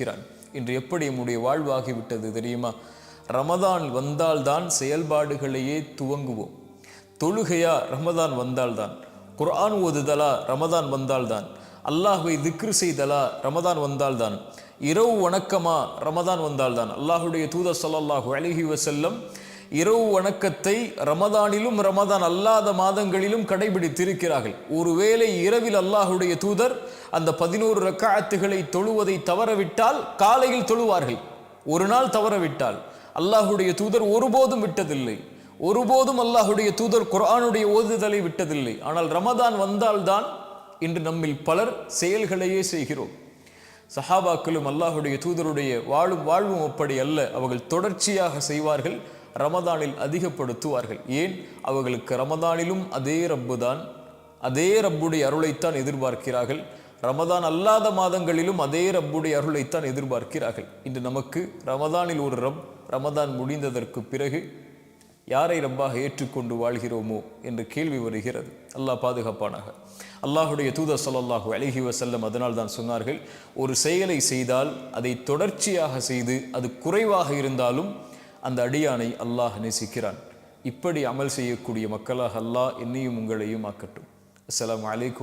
நேசிக்கிறான் இன்று எப்படி நம்முடைய வாழ்வாகிவிட்டது தெரியுமா? ரமதான் வந்தால்தான் செயல்பாடுகளையே துவங்குவோம். தொழுகையா ரமதான் வந்தால்தான். குர்ஆன் ஓதுதலா ரமதான் வந்தால்தான். அல்லாஹுவை திக்ரு செய்தலா ரமதான் வந்தால்தான். இரவு வணக்கமா ரமதான் வந்தால்தான். அல்லாஹுடைய தூதர் சல்லாஹூ அழகி வசல்லம் இரவு வணக்கத்தை ரமதானிலும் ரமதான் அல்லாத மாதங்களிலும் கடைபிடித்திருக்கிறார்கள். ஒருவேளை இரவில் அல்லாஹுடைய தூதர் அந்த பதினோரு ரக்காத்துகளை தொழுவதை தவறவிட்டால் காலையில் தொழுவார்கள். ஒரு நாள் தவறவிட்டால் அல்லாஹுடைய தூதர் ஒருபோதும் விட்டதில்லை. ஒருபோதும் அல்லாஹுடைய தூதர் குரானுடைய ஓதுதலை விட்டதில்லை. ஆனால் ரமதான் வந்தால்தான் இன்று நம்மில் பலர் செயல்களையே செய்கிறோம். சஹாபாக்களும் அல்லாஹுடைய தூதருடைய வாழும் வாழ்வும் அப்படி அல்ல. அவர்கள் தொடர்ச்சியாக செய்வார்கள். ரமதானில் அதிகப்படுத்துவார்கள். ஏன்? அவர்களுக்கு ரமதானிலும் அதே ரப்பு தான் அதே ரப்புடைய அருளைத்தான் எதிர்பார்க்கிறார்கள். ரமதான் அல்லாத மாதங்களிலும் அதே ரப்புடைய அருளைத்தான் எதிர்பார்க்கிறார்கள். இன்று நமக்கு ரமதானில் ஒரு ரப் ரமதான் முடிந்ததற்கு பிறகு யாரை ரப்பாக ஏற்றுக்கொண்டு வாழ்கிறோமோ என்ற கேள்வி வருகிறது. அல்லாஹ் பாதுகாப்பானாக. அல்லாஹுடைய தூதர் சொல்லல்லாஹு அழகி வசல்லம் அதனால் தான் சொன்னார்கள் ஒரு செயலை செய்தால் அதை தொடர்ச்சியாக செய்து அது குறைவாக இருந்தாலும் அந்த அடியானை அல்லாஹ் நேசிக்கிறான். இப்படி அமல் செய்யக்கூடிய மக்களாக அல்லாஹ் என்னையும் உங்களையும் ஆக்கட்டும். அஸ்லாம் வலைக்கும்